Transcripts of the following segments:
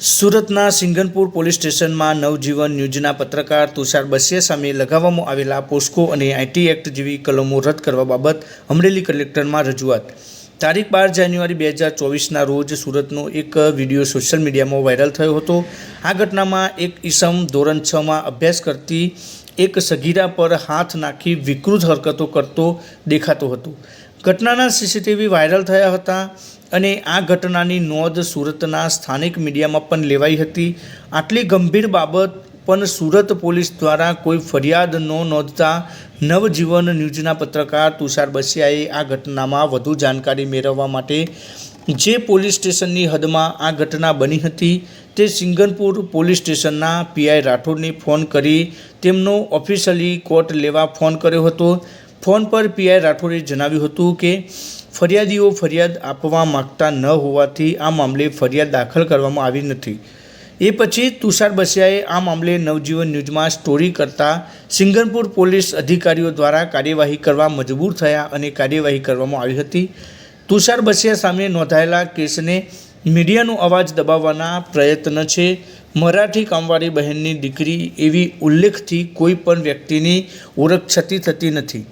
સુરતના સિંગનપુર પોલીસ સ્ટેશનમાં નવજીવન ન્યૂઝના પત્રકાર તુષાર બસિયા સામે લગાવવામાં આવેલા પોસ્કો અને આઈટી એક્ટ જેવી કલમો રદ કરવા બાબત અમરેલી કલેક્ટરમાં રજૂઆત. તારીખ બાર જાન્યુઆરી બે હજાર ચોવીસના રોજ સુરતનો એક વીડિયો સોશિયલ મીડિયામાં વાયરલ થયો હતો. આ ઘટનામાં એક ઈસમ ધોરણ છમાં અભ્યાસ કરતી એક સગીરા પર હાથ નાખી વિકૃત હરકતો કરતો દેખાતો હતો. ઘટનાના સીસીટીવી વાયરલ થયા હતા અને આ ઘટનાની નોંધ સુરતના સ્થાનિક મીડિયામાં પણ લેવાઈ હતી. આટલી ગંભીર બાબત પણ સુરત પોલીસ દ્વારા કોઈ ફરિયાદ ન નોંધતા નવજીવન ન્યૂઝના પત્રકાર તુષાર બસિયાએ આ ઘટનામાં વધુ જાણકારી મેળવવા માટે જે પોલીસ સ્ટેશનની હદમાં આ ઘટના બની હતી તે સિંગનપુર પોલીસ સ્ટેશનના પીઆઈ રાઠોડને ફોન કરી તેમનો ઓફિશિયલી કોર્ટ લેવા ફોન કર્યો હતો. ફોન પર પીઆઈ રાઠોડે જણાવ્યું હતું કે, ફરિયાદીઓ ફરિયાદ આપવા માગતા ન હોવાથી આ મામલે ફરિયાદ દાખલ કરવામાં આવી નથી. એ પછી તુષાર બસિયાએ આ મામલે નવજીવન ન્યૂઝમાં સ્ટોરી કરતા સિંગનપુર પોલીસ અધિકારીઓ દ્વારા કાર્યવાહી કરવા મજબૂર થયા અને કાર્યવાહી કરવામાં આવી હતી. તુષાર બસિયા સામે નોંધાયેલા કેસને મીડિયાનો અવાજ દબાવવાના પ્રયત્ન છે. મરાઠી કામવાળી બહેનની દીકરી એવી ઉલ્લેખથી કોઈ પણ વ્યક્તિની ઓળખ છતી થતી નથી.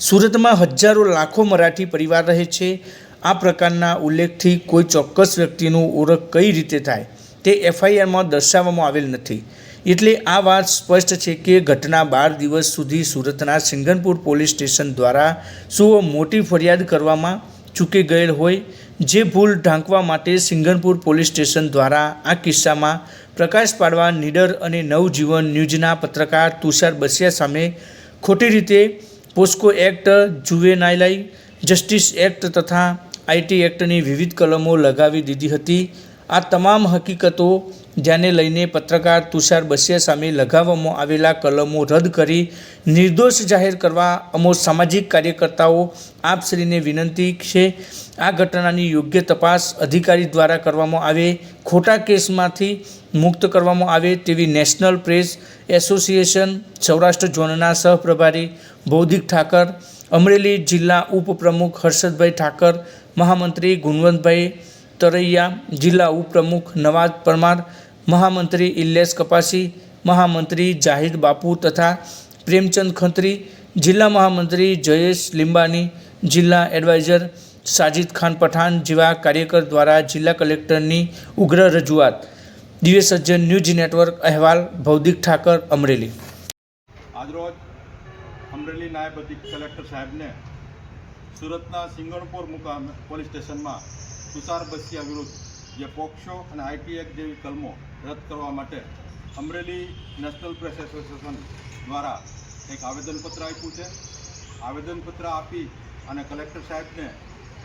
સુરતમાં હજારો લાખો મરાઠી પરિવાર રહે છે. આ પ્રકારના ઉલ્લેખથી કોઈ ચોક્કસ વ્યક્તિનું ઓળખ કઈ રીતે થાય તે એફઆઈઆરમાં દર્શાવવામાં આવેલ નથી. એટલે આ વાત સ્પષ્ટ છે કે ઘટના બાર દિવસ સુધી સુરતના સિંગનપુર પોલીસ સ્ટેશન દ્વારા શું મોટી ફરિયાદ કરવામાં ચૂકી ગયેલ હોય જે ભૂલ ઢાંકવા માટે સિંગનપુર પોલીસ સ્ટેશન દ્વારા આ કિસ્સામાં પ્રકાશ પાડવા, નીડર અને નવજીવન ન્યૂઝના પત્રકાર તુષાર બસિયા સામે ખોટી રીતે POCSO act juvenile justice act તથા આઈટી એક્ટની વિવિધ કલમો લગાવી દીધી હતી. આ તમામ હકીકતો ધ્યાને લઈને પત્રકાર તુષાર બસિયા સામે લગાવવામાં આવેલા કલમો રદ કરી નિર્દોષ જાહેર કરવા અમો સામાજિક કાર્યકર્તાઓ આપશ્રીને વિનંતી છે. આ ઘટનાની યોગ્ય તપાસ અધિકારી દ્વારા કરવામાં આવે, ખોટા કેસમાંથી મુક્ત કરવામાં આવે તેવી નેશનલ પ્રેસ એસોસિએશન, સૌરાષ્ટ્ર ઝોનના સહપ્રભારી બૌદ્ધિક ઠાકર, અમરેલી જિલ્લા ઉપપ્રમુખ હર્ષદભાઈ ઠાકર, મહામંત્રી ગુણવંતભાઈ તરૈયા, જિલ્લા ઉપપ્રમુખ નવાજ પરમાર મહામંત્રી ઇલ્લેશ કપાસી, મહામંત્રી જાહિદ બાપુ તથા પ્રેમચંદ ખંત્રી, જિલ્લા મહામંત્રી જયેશ લિંબાની, જિલ્લા એડવાઇઝર સાજિદ ખાન પઠાણ જેવા કાર્યકર દ્વારા જિલ્લા કલેક્ટરની ઉગ્ર રજૂઆત. દિવ્ય સજ્જન ન્યૂઝ નેટવર્ક અહેવાલ, ભૌતિક ઠાકર, અમરેલી. આજરોજ અમરેલી નાયબ કલેક્ટર સાહેબને સુરતના સિંગણપુર મુકામ પોલીસ સ્ટેશનમાં તુષાર બસિયા વિરુદ્ધ જે પોક્સો અને આઈટી એક્ટ જેવી કલમો રદ કરવા માટે અમરેલી નેશનલ પ્રેસ એસોસિએશન દ્વારા એક આવેદનપત્ર આપ્યું છે. આવેદનપત્ર આપી અને કલેક્ટર સાહેબને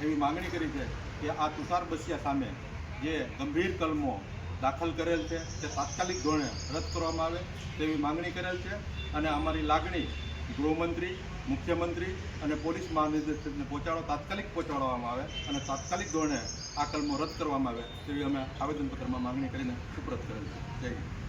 એવી માંગણી કરી છે કે આ તુષાર બસિયા સામે જે ગંભીર કલમો દાખલ કરેલ છે તે તાત્કાલિક ધોરણે રદ કરવામાં આવે તેવી માંગણી કરેલ છે અને અમારી લાગણી ગૃહમંત્રી, મુખ્યમંત્રી અને પોલીસ મહાનિર્દેશકને પહોંચાડો તાત્કાલિક પહોંચાડવામાં આવે અને તાત્કાલિક ધોરણે આ કલમો રદ કરવામાં આવે તેવી અમે આવેદનપત્રમાં માંગણી કરીને સુપ્રત કરેલ છે. જય